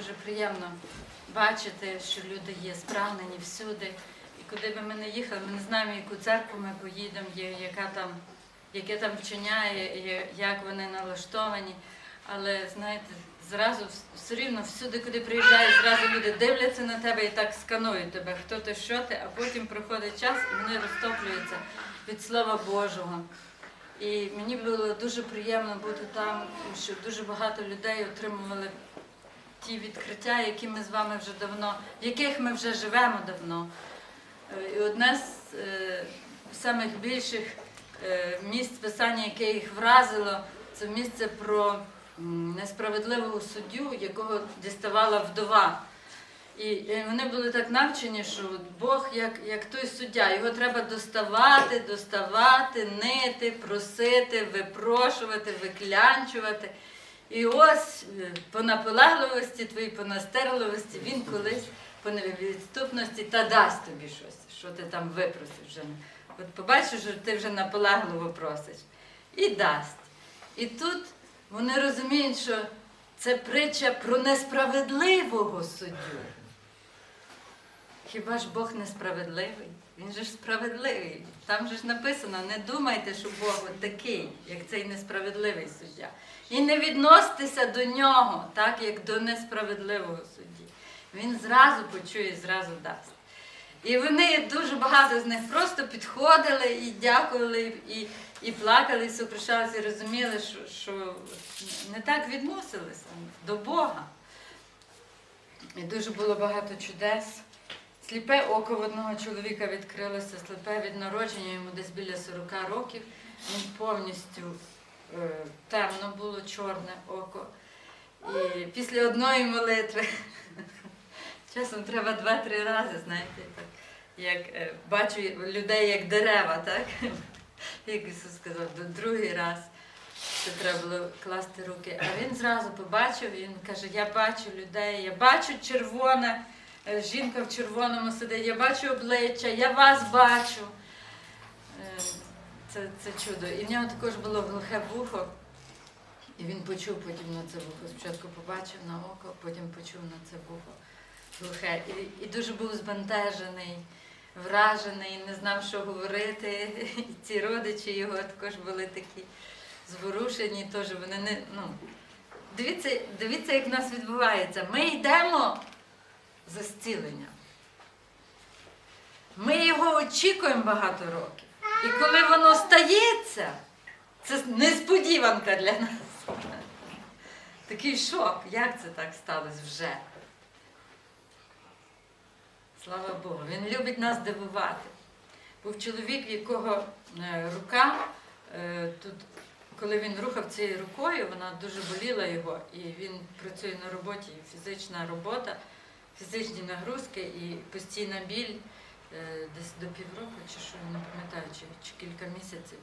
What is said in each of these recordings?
дуже приємно бачити, що люди є справнені всюди. І куди би ми не їхали, ми не знаємо, яку церкву ми поїдемо, яка там, яке там вчиняє, як вони налаштовані. Але знаєте, зразу все рівно всюди, куди приїжджають, зразу люди дивляться на тебе і так сканують тебе, хто ти, що ти, а потім проходить час і вони розтоплюються від Слова Божого. І мені було дуже приємно бути там, що дуже багато людей отримували ті відкриття, які ми з вами вже давно, в яких ми вже живемо давно. Е, І одне з е, самих більших е, місць писання, яке їх вразило, це місце про несправедливого суддю, якого діставала вдова. І, вони були так навчені, що Бог як, як той суддя, його треба доставати, доставати, нити, просити, випрошувати, виклянчувати. І ось е, по наполегливості твоїй, по настирливості він колись по невідступності та дасть тобі щось, що ти там випросив вже. От побачиш, що ти вже наполегливо просиш. І дасть. І тут вони розуміють, що це притча про несправедливого суддю. Хіба ж Бог несправедливий? Він же ж справедливий. Там же ж написано, не думайте, що Бог такий, як цей несправедливий суддя. І не відноситеся до нього, так як до несправедливого судді. Він зразу почує, зразу дасть. І вони дуже багато з них просто підходили і дякували, і, і плакали, і сокрушалися, і розуміли, що, що не так відносилися до Бога. І дуже було багато чудес. Сліпе око в одного чоловіка відкрилося, сліпе від народження, йому десь біля 40 років. Він повністю е, темно було, чорне око. І після одної молитви, часом треба два-три рази, знаєте, так, як е, бачу людей як дерева, так? Як Ісус сказав, «До- другий раз. Що треба було класти руки. А він зразу побачив, він каже: Я бачу людей, я бачу червоне, жінка в червоному сидить, я бачу обличчя, я вас бачу. Е, Це, це чудо. І в нього також було глухе вухо. І він почув потім на це вухо. Спочатку побачив на око, потім почув на це вухо глухе. І, і дуже був збентежений, вражений, не знав, що говорити. І ці родичі його також були такі зворушені, теж вони не. Ну, дивіться, дивіться, як в нас відбувається. Ми йдемо за зцілення. Ми його очікуємо багато років. І коли воно стається, це несподіванка для нас. Такий шок. Як це так сталося вже? Слава Богу, він любить нас дивувати. Був чоловік, в якого е, рука, е, тут, коли він рухав цією рукою, вона дуже боліла його, і він працює на роботі, фізична робота, фізичні нагрузки і постійна біль е, десь до півроку, чи що, не пам'ятаю, чи, чи кілька місяців.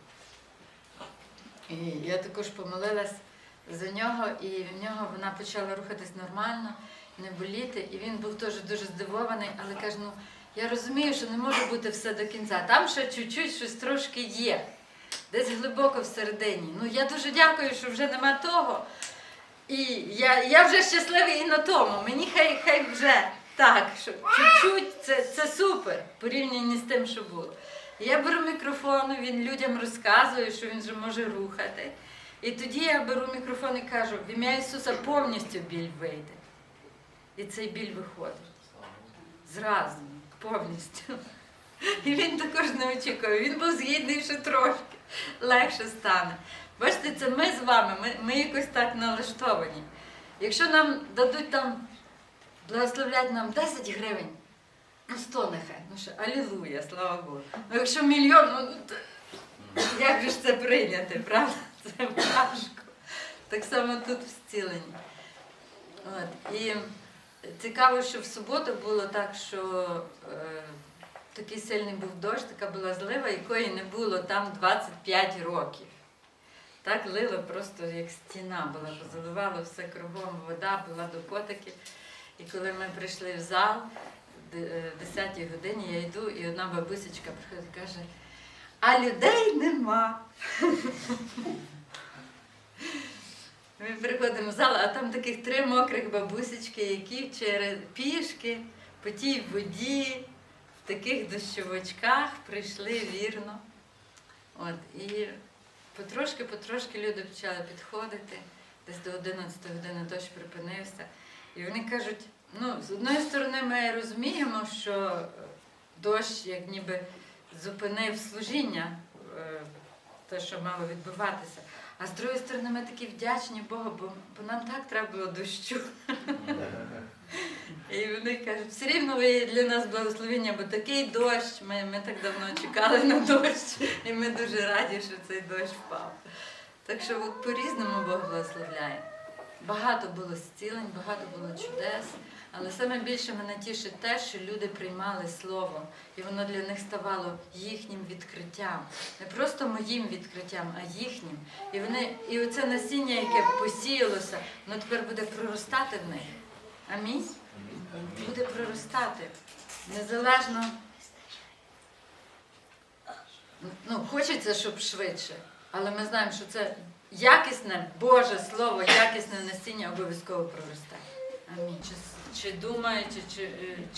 І я також помолилась за нього, і в нього вона почала рухатись нормально, не боліти. І він був теж дуже здивований, але каже, ну я розумію, що не може бути все до кінця. Там ще чуть-чуть щось трошки є, десь глибоко всередині. Ну я дуже дякую, що вже нема того. І я, я вже щасливий і на тому. Мені хай, хай вже так, що чуть-чуть це, це супер порівняно з тим, що було. Я беру мікрофон, він людям розказує, що він вже може рухати. І тоді я беру мікрофон і кажу, в ім'я Ісуса повністю біль вийде. І цей біль виходить. Зразу, повністю. І він також не очікує. Він був згідний, що трошки легше стане. Бачите, це ми з вами, ми, ми якось так налаштовані. Якщо нам дадуть там, благословлять нам 10 гривень, ну 100 нехай, ну що, алілуя, слава Богу. Ну якщо мільйон, ну т- як же ж це прийняти, правда? Це важко. Так само тут в зціленні. От. І цікаво, що в суботу було так, що е, такий сильний був дощ, така була злива, якої не було там 25 років. Так лило просто як стіна була, заливало все кругом, вода була до потиків. І коли ми прийшли в зал, е, в 10 годині я йду, і одна бабусечка приходить і каже, а людей нема. Ми приходимо в зал, а там таких три мокрих бабусечки, які через пішки по тій воді, в таких дощовочках прийшли вірно. От, і потрошки-потрошки люди почали підходити. Десь до 11 години дощ припинився. І вони кажуть: ну, з одної сторони, ми розуміємо, що дощ як ніби зупинив служіння, е, те, що мало відбуватися. А з другої сторони, ми такі вдячні Богу, бо, бо нам так треба було дощу. І вони кажуть, все рівно ви для нас благословення, бо такий дощ, ми, ми так давно чекали на дощ, і ми дуже раді, що цей дощ впав. Так що от по-різному Бог благословляє. Багато було зцілень, багато було чудес, але саме більше мене тішить те, що люди приймали слово, і воно для них ставало їхнім відкриттям. Не просто моїм відкриттям, а їхнім. І вони, і оце насіння, яке посіялося, воно тепер буде проростати в них. Амінь. Буде проростати. Незалежно. Ну, хочеться, щоб швидше, але ми знаємо, що це якісне Боже Слово, якісне насіння обов'язково проростає. Амінь. Чи, чи думаєте, чи,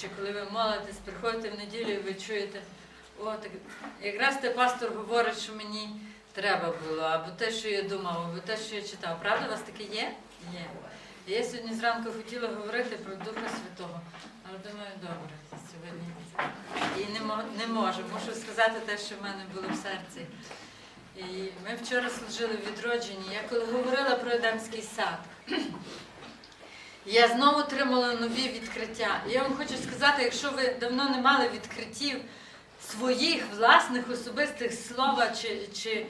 чи коли ви молитесь, приходите в неділю і ви чуєте, о, так якраз те пастор говорить, що мені треба було, або те, що я думав, або те, що я читав. Правда, у вас таке є? Є. Я сьогодні зранку хотіла говорити про Духа Святого, але думаю, добре, сьогодні і не, мо- не можу. Мушу сказати те, що в мене було в серці. І ми вчора служили в відродженні. Я коли говорила про Едемський сад, я знову отримала нові відкриття. І я вам хочу сказати, якщо ви давно не мали відкриттів своїх власних особистих слова чи, чи,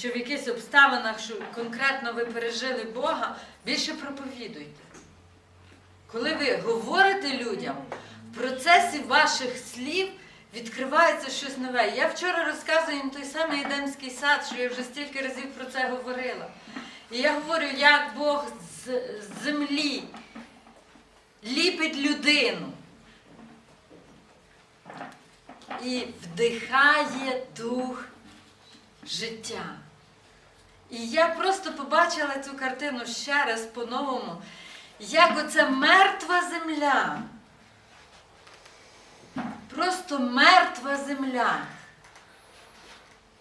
чи в якихось обставинах, що конкретно ви пережили Бога, більше проповідуйте. Коли ви говорите людям, в процесі ваших слів відкривається щось нове. Я вчора розказую їм той самий Едемський сад, що я вже стільки разів про це говорила. І я говорю, як Бог з землі ліпить людину і вдихає дух життя. І я просто побачила цю картину ще раз по-новому, як оця мертва земля. Просто мертва земля.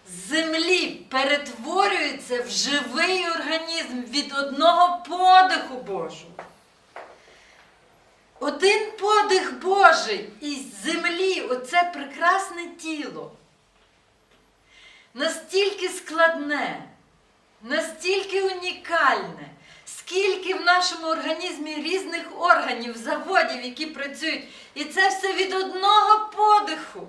Землі перетворюється в живий організм від одного подиху Божого. Один подих Божий із землі, оце прекрасне тіло. Настільки складне, настільки унікальне, скільки в нашому організмі різних органів, заводів, які працюють. І це все від одного подиху.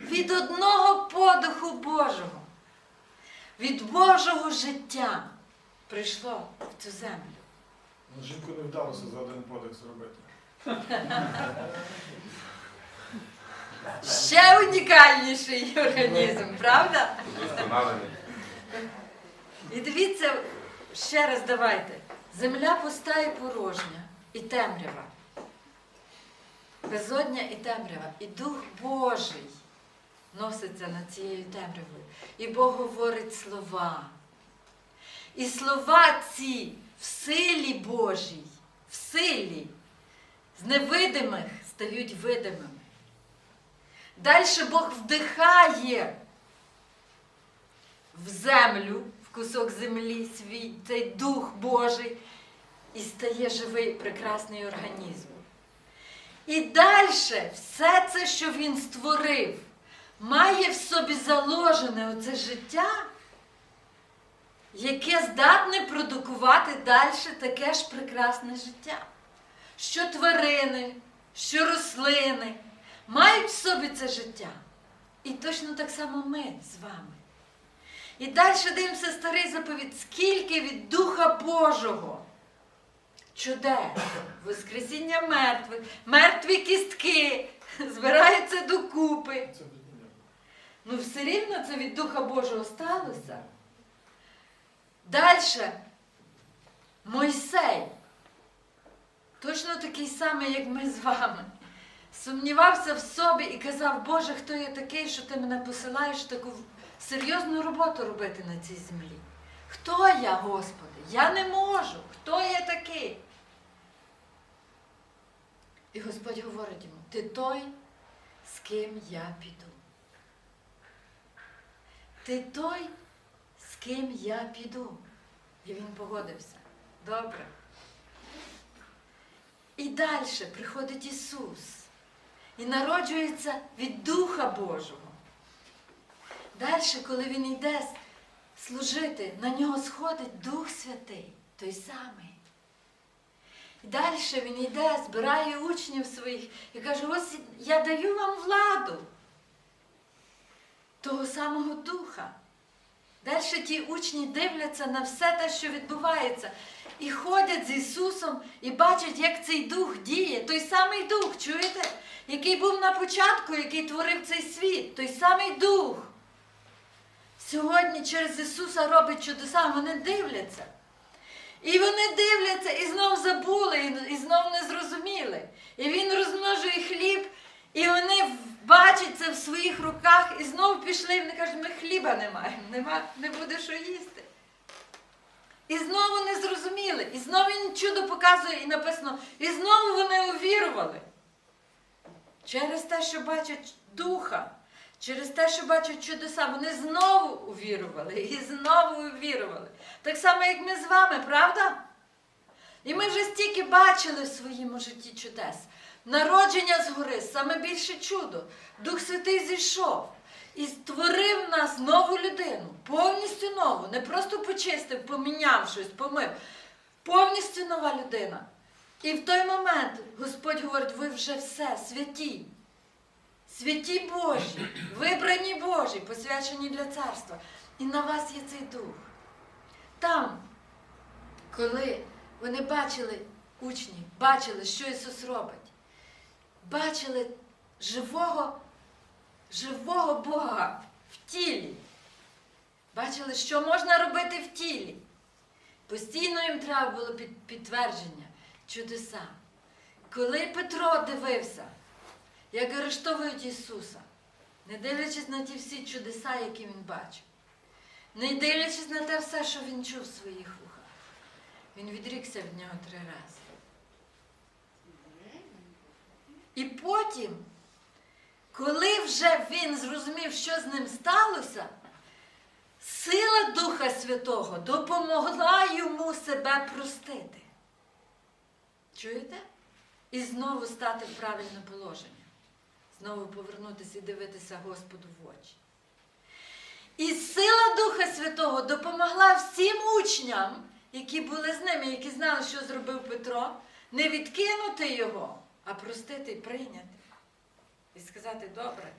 Від одного подиху Божого. Від Божого життя прийшло в цю землю. Ну, Жінку не вдалося за один подих зробити. Ще унікальніший організм, правда? І дивіться, ще раз давайте. Земля пуста і порожня, і темрява. Безодня і темрява. І Дух Божий носиться над цією темрявою. І Бог говорить слова. І слова ці в силі Божій, в силі, з невидимих стають видимими. Далі Бог вдихає в землю, в кусок землі свій, цей Дух Божий, і стає живий прекрасний організм. І далі все це, що він створив, має в собі заложене оце життя, яке здатне продукувати далі таке ж прекрасне життя. Що тварини, що рослини мають в собі це життя. І точно так само ми з вами. І далі дивимося старий заповідь, скільки від Духа Божого. Чудес, Воскресіння мертвих, мертві кістки збираються докупи. Ну, все рівно це від Духа Божого сталося. Далі. Мойсей. Точно такий самий, як ми з вами. Сумнівався в собі і казав, Боже, хто я такий, що ти мене посилаєш таку серйозну роботу робити на цій землі. Хто я, Господи? Я не можу. Хто я такий? І Господь говорить йому: ти той, з ким я піду. Ти той, з ким я піду. І він погодився. Добре. І далі приходить Ісус і народжується від Духа Божого. Далі, коли Він йде служити, на нього сходить Дух Святий, той самий. І далі він йде, збирає учнів своїх і каже, ось я даю вам владу того самого Духа. Далі ті учні дивляться на все те, що відбувається, і ходять з Ісусом і бачать, як цей дух діє. Той самий дух, чуєте? Який був на початку, який творив цей світ, той самий дух. Сьогодні через Ісуса робить чудеса, вони дивляться. І вони дивляться і знов забули, і знов не зрозуміли. І Він розмножує хліб, і вони бачать це в своїх руках, і знов пішли, і вони кажуть, ми хліба не маємо, нема, не буде що їсти. І знову не зрозуміли. І знову він чудо показує, і написано, і знову вони увірували. Через те, що бачать духа, через те, що бачать чудеса, вони знову увірували і знову увірували. Так само, як ми з вами, правда? І ми вже стільки бачили в своєму житті чудес. Народження згори, саме більше чудо. Дух Святий зійшов і створив в нас нову людину, повністю нову, не просто почистив, поміняв щось, помив. Повністю нова людина. І в той момент Господь говорить, ви вже все, святі. Святі Божі, вибрані Божі, посвячені для царства. І на вас є цей дух. Там, коли вони бачили учні, бачили, що Ісус робить, бачили живого, живого Бога в тілі. Бачили, що можна робити в тілі. Постійно їм треба було підтвердження, чудеса. Коли Петро дивився, як арештовують Ісуса, не дивлячись на ті всі чудеса, які він бачив, не дивлячись на те все, що він чув в своїх вухах, він відрікся від нього три рази. І потім, коли вже він зрозумів, що з ним сталося, сила Духа Святого допомогла йому себе простити. Чуєте? І знову стати в правильне положення. Знову повернутися і дивитися Господу в очі. І сила Духа Святого допомогла всім учням, які були з ними, які знали, що зробив Петро, не відкинути його, а простити прийняти. І сказати, добре,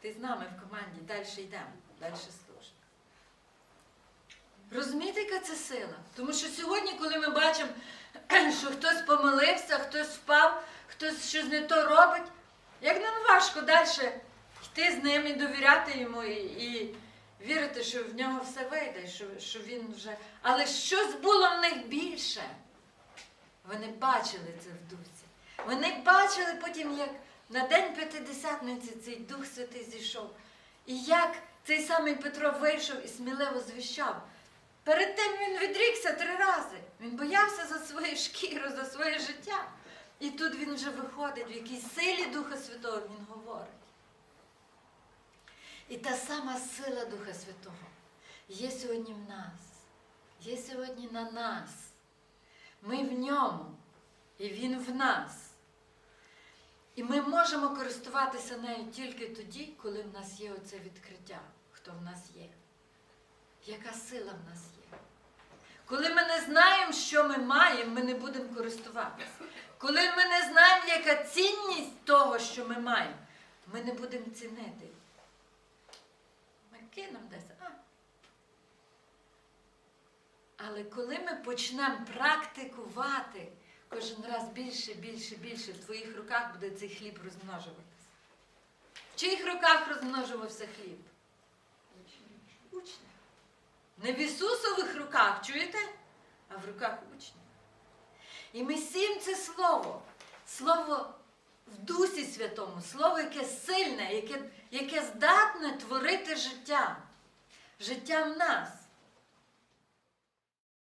ти з нами в команді, далі йдемо, далі служимо. Розумієте, яка це сила? Тому що сьогодні, коли ми бачимо, що хтось помилився, хтось впав, хтось щось не то робить, як нам важко далі йти з ним і довіряти йому, і, і вірити, що в нього все вийде, що, що він вже. Але щось було в них більше. Вони бачили це в дусі. Вони бачили потім, як на День П'ятидесятниці цей Дух Святий зійшов. І як цей самий Петро вийшов і сміливо звіщав. Перед тим він відрікся три рази. Він боявся за свою шкіру, за своє життя. І тут він вже виходить, в якій силі Духа Святого він говорить. І та сама сила Духа Святого є сьогодні в нас, є сьогодні на нас. Ми в ньому, і Він в нас. І ми можемо користуватися нею тільки тоді, коли в нас є оце відкриття, хто в нас є, яка сила в нас є. Коли ми не знаємо, що ми маємо, ми не будемо користуватися. Коли ми не знаємо, яка цінність того, що ми маємо, ми не будемо цінити. Ми кинемо десь. А. Але коли ми почнемо практикувати кожен раз більше, більше, більше, в твоїх руках буде цей хліб розмножуватися. В чиїх руках розмножувався хліб? Учня. Не в Ісусових руках, чуєте? А в руках учня. І ми сім це слово. Слово в Дусі Святому, слово, яке сильне, яке, яке здатне творити життя. Життя в нас.